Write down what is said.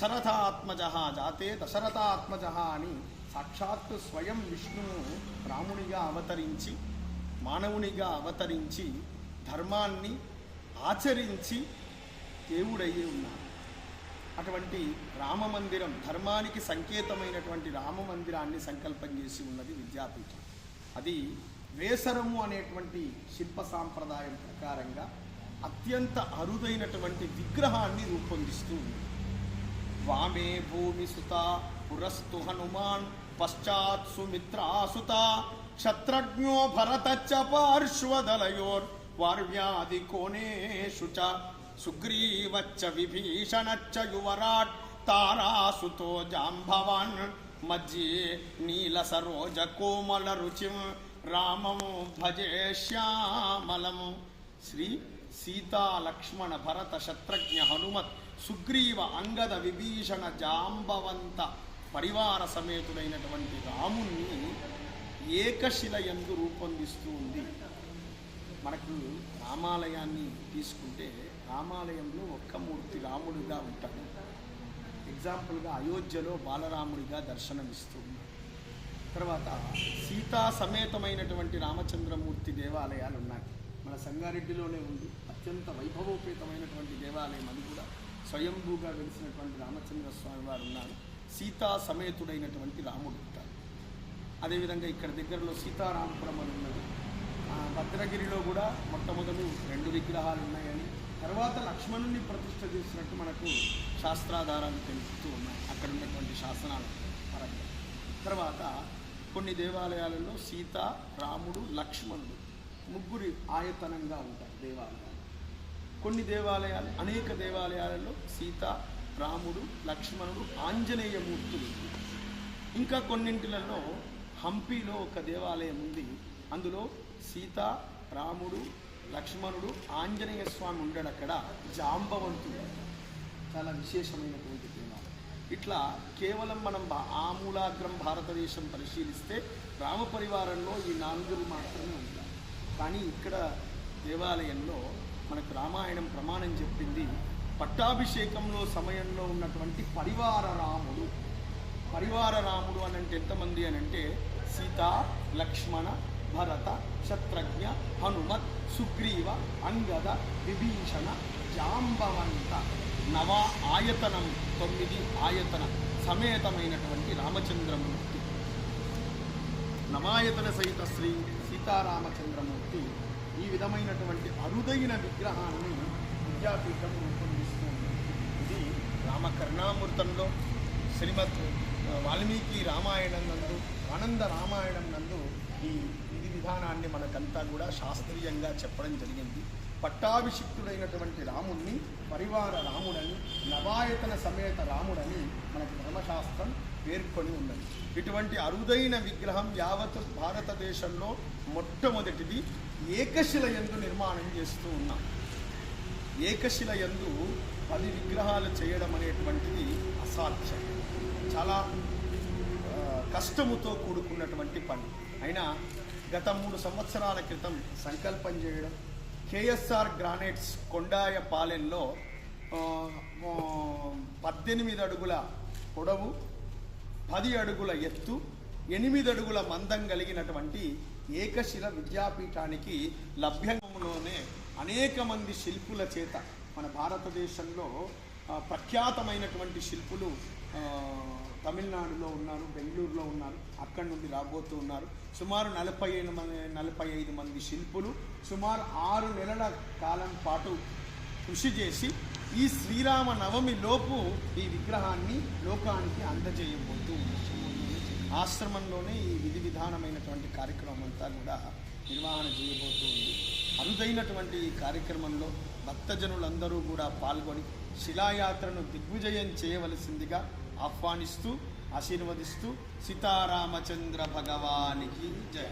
దశరథాత్మజ అని సాక్షాత్తు స్వయం విష్ణువు రామునిగా అవతరించి మానవునిగా అవతరించి ధర్మాన్ని ఆచరించి దేవుడయ్యే ఉన్నాడు. అటువంటి రామ మందిరం ధర్మానికి సంకేతమైనటువంటి రామ మందిరాన్ని సంకల్పం చేసి ఉన్నది విద్యాపీఠం. అది వేసరము అనేటువంటి శిల్ప సాంప్రదాయం ప్రకారంగా అత్యంత అరుదైనటువంటి విగ్రహాన్ని రూపొందిస్తూ ఉంది. वामे भूमिसुता पुरस्तु हनुमान पश्चात सुमित्रा सुता। भरतच्च भरत च सुग्रीवच्च विभीषणच्च युवराट्, तारासुतो जाम्भवान्। मध्ये नीलसरोजकोमलरुचिं रामम भजे श्यामलम। श्री सीतालक्ष्मणभरतशत्रज्ञहनुमत् సుగ్రీవ అంగద విభీషణ జాంబవంత పరివార సమేతుడైనటువంటి రాముణ్ణి ఏకశిల ఎందు రూపొందిస్తూ ఉంది మనకు రామాలయాన్ని తీసుకుంటే రామాలయంలో ఒక్క మూర్తి రాముడిగా ఉంటాడు. ఎగ్జాంపుల్గా అయోధ్యలో బాలరాముడిగా దర్శనమిస్తూ ఉన్నాడు తర్వాత సీతా సమేతమైనటువంటి రామచంద్రమూర్తి దేవాలయాలు ఉన్నాయి. మన సంగారెడ్డిలోనే ఉంది. అత్యంత వైభవోపేతమైనటువంటి దేవాలయం అది కూడా. స్వయంభూగా వెలిసినటువంటి రామచంద్ర స్వామి వారు ఉన్నారు. సీతా సమేతుడైనటువంటి రాముడు ఉంటారు అదేవిధంగా ఇక్కడ దగ్గరలో సీతారామపురం అని ఉన్నది భద్రగిరిలో కూడా మొట్టమొదలు రెండు విగ్రహాలు ఉన్నాయని తర్వాత లక్ష్మణుని ప్రతిష్ఠ చేసినట్టు మనకు శాస్త్రాధారాలు తెలుపుతూ ఉన్నాయి. అక్కడ ఉన్నటువంటి శాసనాల. పరంగా తర్వాత కొన్ని దేవాలయాలలో సీత రాముడు లక్ష్మణుడు ముగ్గురి ఆయతనంగా ఉంటారు దేవాలయాలు. కొన్ని దేవాలయాలు అనేక దేవాలయాలలో సీత రాముడు లక్ష్మణుడు ఆంజనేయ మూర్తులు. ఇంకా కొన్నింటిలలో హంపీలో ఒక దేవాలయం ఉంది. అందులో సీత రాముడు లక్ష్మణుడు ఆంజనేయ స్వామి ఉండడు అక్కడ. జాంబవంతుడు. చాలా విశేషమైనటువంటి దేవాలయం. ఇట్లా కేవలం మనం ఆమూలాగ్రం భారతదేశం పరిశీలిస్తే రామ పరివారంలో ఈ నాలుగురు మాత్రమే ఉంటారు. కానీ ఇక్కడ దేవాలయంలో మనకు రామాయణం ప్రమాణం చెప్పింది. పట్టాభిషేకంలో సమయంలో ఉన్నటువంటి పరివార రాముడు. పరివార రాముడు అని అంటే ఎంతమంది అని అంటే సీత లక్ష్మణ భరత శత్రుఘ్న హనుమత్ సుగ్రీవ అంగద విభీషణ జాంబవంత నవ ఆయతనం తొమ్మిది ఆయతన సమేతమైనటువంటి రామచంద్రమూర్తి. నవాయతన సహిత శ్రీ సీతారామచంద్రమూర్తి ఈ విధమైనటువంటి అరుదైన విగ్రహాన్ని విద్యాపీఠం రూపొందిస్తుంది. ఇది రామకర్ణామృతంలో శ్రీమద్ వాల్మీకి రామాయణం నందు ఆనంద రామాయణం నందు ఈ విధి విధానాన్ని మనకంతా కూడా శాస్త్రీయంగా చెప్పడం జరిగింది. పట్టాభిషిక్తుడైనటువంటి రాముణ్ణి పరివార రాముడని నవాయతన సమేత రాముడని మనకి ధర్మశాస్త్రం పేర్కొని ఉన్నది. ఇటువంటి అరుదైన విగ్రహం యావత్ భారతదేశంలో మొట్టమొదటిది ఏకశిల యందు నిర్మాణం చేస్తూ ఉన్నాం. ఏకశిల యందు పది విగ్రహాలు చేయడం అనేటువంటిది అసాధ్యం. చాలా కష్టముతో కూడుకున్నటువంటి పని. అయినా గత మూడు సంవత్సరాల క్రితం సంకల్పం చేయడం కేఎస్ఆర్ గ్రానైట్స్ కొండాయ పాలెంలో పద్దెనిమిది అడుగుల పొడవు పది అడుగుల ఎత్తు ఎనిమిది అడుగుల మందం కలిగినటువంటి ఏకశిల విద్యాపీఠానికి లభ్యంలోనే అనేక మంది శిల్పుల చేత మన భారతదేశంలో ప్రఖ్యాతమైనటువంటి శిల్పులు తమిళనాడులో ఉన్నారు బెంగళూరులో ఉన్నారు అక్కడి నుండి రాబోతూ ఉన్నారు. సుమారు నలభై ఐదు మంది నలభై ఐదు మంది శిల్పులు సుమారు ఆరు నెలల కాలం పాటు కృషి చేసి ఈ శ్రీరామ నవమి లోపు ఈ విగ్రహాన్ని లోకానికి అందజేయబోతూ ఉన్నారు. ఆశ్రమంలోనే ఈ విధి విధానమైనటువంటి కార్యక్రమం అంతా కూడా నిర్వహణ చేయబోతూ ఉంది. అరుదైనటువంటి ఈ కార్యక్రమంలో భక్తజనులందరూ కూడా పాల్గొని శిలాయాత్రను దిగ్విజయం చేయవలసిందిగా ఆహ్వానిస్తూ ఆశీర్వదిస్తూ సీతారామచంద్ర భగవానికి జయ.